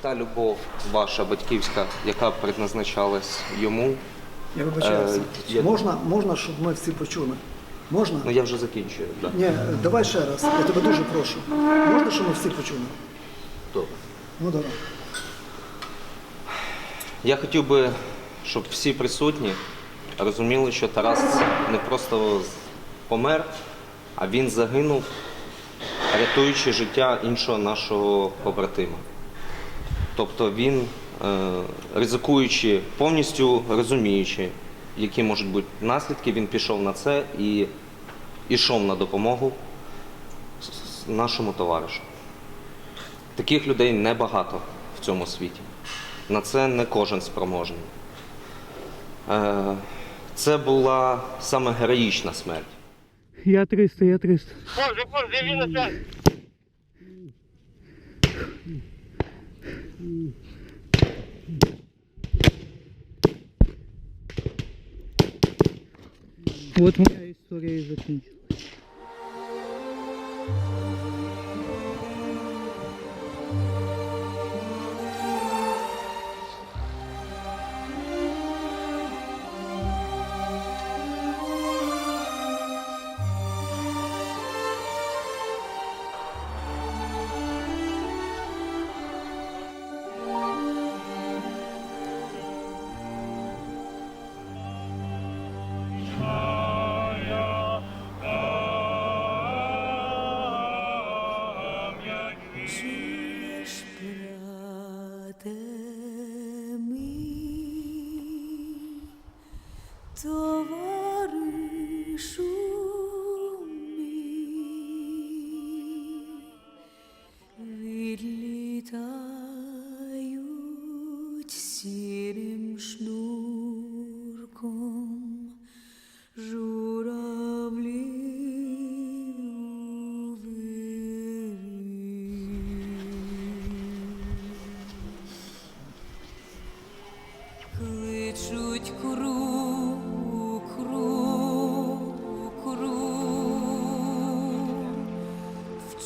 та любов ваша батьківська, яка предназначалась йому. Я вибачаюся. Е, Можна, можна, щоб ми всі почули? Можна? Ну я вже закінчую. Да. Ні, давай ще раз. Я тебе дуже прошу. Можна, щоб ми всі почули? Добре. Ну давай. Я хотів би, щоб всі присутні розуміли, що Тарас не просто помер, а він загинув, рятуючи життя іншого нашого побратима. Тобто він, е, ризикуючи, повністю розуміючи, які можуть бути наслідки, він пішов на це і йшов на допомогу нашому товаришу. Таких людей небагато в цьому світі. На це не кожен спроможний. Е, Це була саме героїчна смерть. Я 300, я 300. Боже, боже, він опять. Вот моя история и закончилась.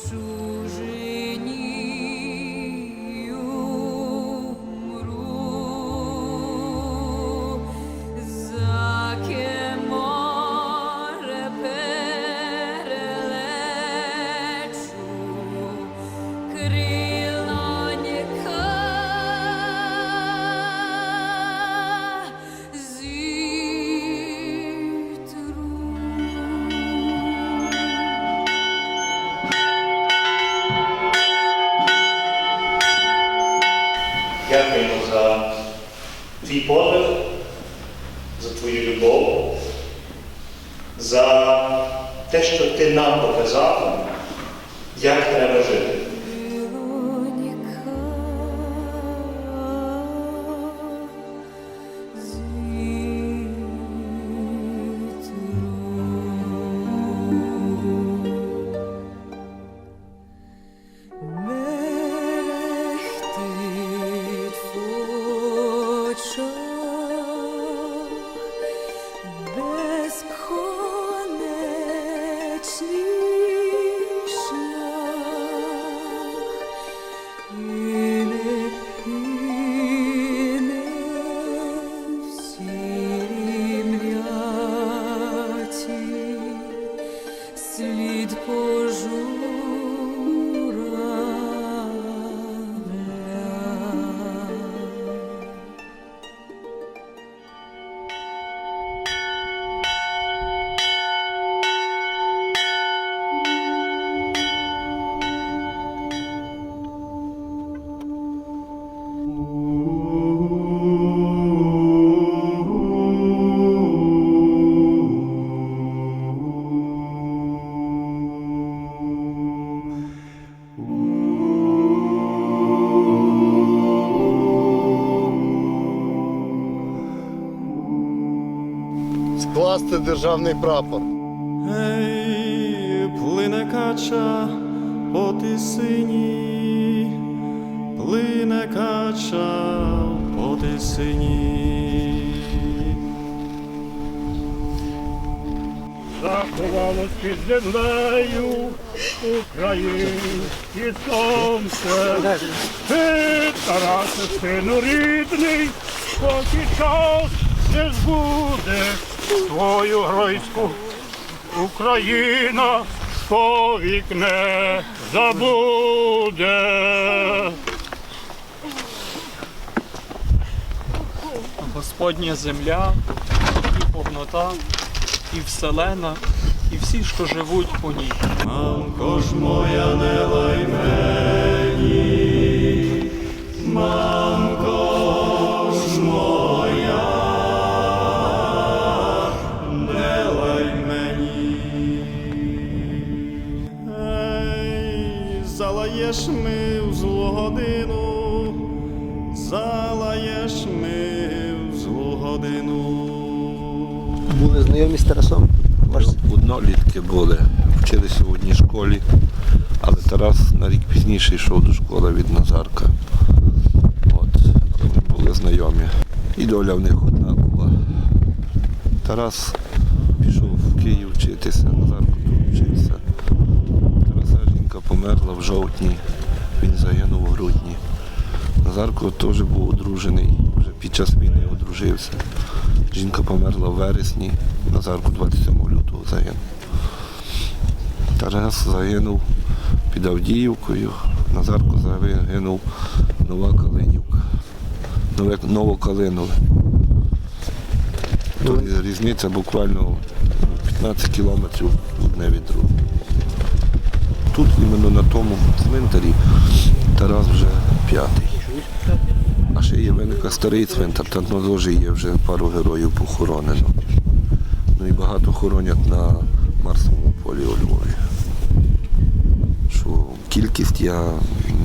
В за те, що ти нам показав, як треба жити. Всі скласти державний прапор. Ей, плине кача по тисині, плине кача по тисині. Заховалось під землею, Українське сонце, ти, Тарасе, сину рідний, поки час не збуде твою гройську Україна повік не забуде. Господня земля, і повнота, і вселена, і всі, що живуть у ній. Мамко ж моя не лай мені, мамко залаєш ми в злу годину, залаєш ми в злу годину. Були знайомі з Тарасом? Однолітки були, вчилися в одній школі, але Тарас на рік пізніше йшов до школи від Назарка. От, були знайомі. І доля в них однакова. Тарас пішов в Київ вчитися, Назарко тут вчився. Тараса жінка померла в жовтні, він загинув у грудні. Назарко теж був одружений, вже під час війни одружився. Жінка померла в вересні, Назарку 27 лютого загинув. Тарас загинув під Авдіївкою, Назарко загинув Нова Калинівка. Нове, Новокалинове. То різниця буквально 15 кілометрів одне від другого. Тут іменно на тому цвинтарі Тарас вже п'ятий. А ще є виника старий цвинтар, там теж є вже пару героїв похоронено. Ну і багато хоронять на Марсовому полі у Львові. Що кількість я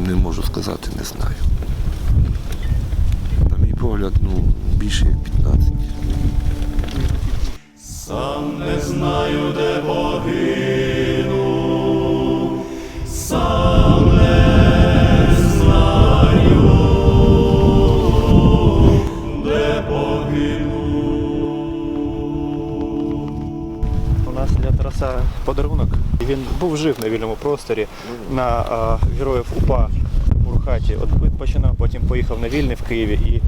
не можу сказати, не знаю. На мій погляд, ну, більше як 15. Сам не знаю, де погину, Тараса подарунок. Він був жив на вільному просторі на героїв УПА у Рухаті. От відпочинав, потім поїхав на вільний в Києві. І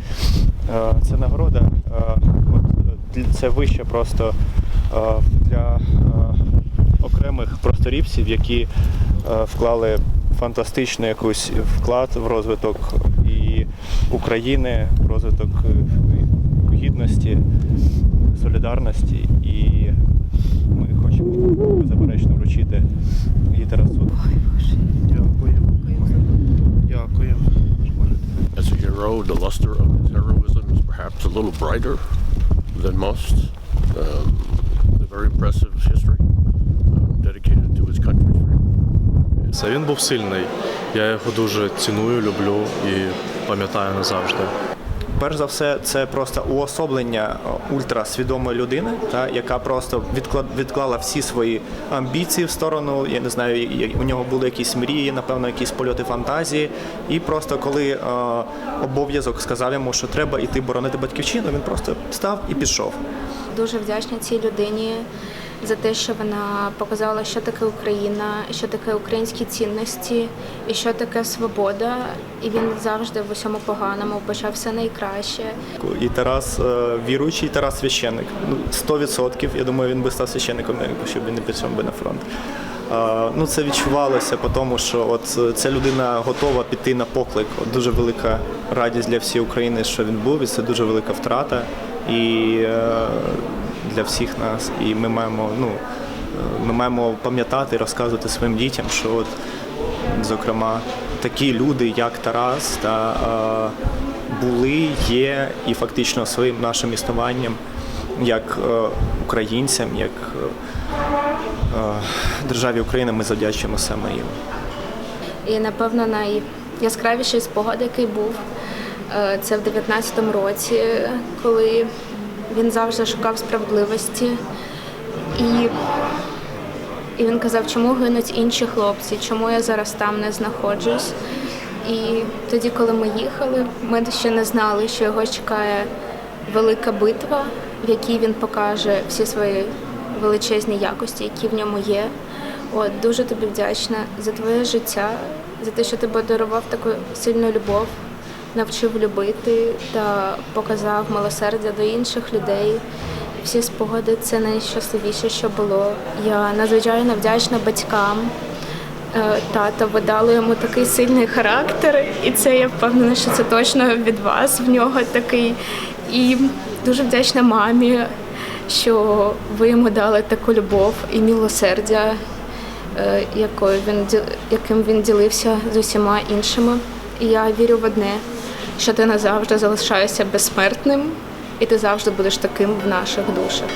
ця нагорода, от, це вище просто для окремих просторівців, які вклали фантастичний якийсь вклад в розвиток і України, в розвиток е, гідності, солідарності. І хочемо беззаперечно вручити її Тарасу. As a hero, the luster of his heroism is perhaps a little brighter than most. Um, a very impressive history um, dedicated to his freedom. Це він був сильний. Я його дуже ціную, люблю і пам'ятаю назавжди. Перш за все, це просто уособлення е, ультрасвідомої людини, та, яка просто відклад, відклала всі свої амбіції в сторону. Я не знаю, у нього були якісь мрії, напевно, якісь польоти фантазії. І просто коли е, обов'язок сказав йому, що треба йти боронити батьківщину, він просто став і пішов. Дуже вдячна цій людині за те, що вона показала, що таке Україна, що таке українські цінності, і що таке свобода. І він завжди в усьому поганому почав все найкраще. І Тарас е, віруючий, Тарас священник. Ну, 100%. Я думаю, він би став священником, якщо він не пішов би на фронт. Е, Ну, це відчувалося по тому, що от е, ця людина готова піти на поклик. От дуже велика радість для всієї України, що він був, і це дуже велика втрата. І для всіх нас. І ми маємо, ну, ми маємо пам'ятати розказувати своїм дітям, що от, зокрема, такі люди, як Тарас, та, е, були, є і фактично своїм нашим існуванням як е, українцям, як е, державі України ми завдячуємо саме їм. І напевно найяскравіший спогад, який був, е, це в 19-му році, коли він завжди шукав справедливості. І, і він казав, чому гинуть інші хлопці, чому я зараз там не знаходжусь. І тоді, коли ми їхали, ми ще не знали, що його чекає велика битва, в якій він покаже всі свої величезні якості, які в ньому є. От, дуже тобі вдячна за твоє життя, за те, що ти подарував таку сильну любов, навчив любити та показав милосердя до інших людей. Всі спогади це найщасливіше, що було. Я надзвичайно вдячна батькам. Е, Тато ви дали йому такий сильний характер, і це я впевнена, що це точно від вас в нього такий. І дуже вдячна мамі, що ви йому дали таку любов і милосердя, е, якою він яким він ділився з усіма іншими. І я вірю в одне, що ти назавжди залишаєшся безсмертним, і ти завжди будеш таким в наших душах.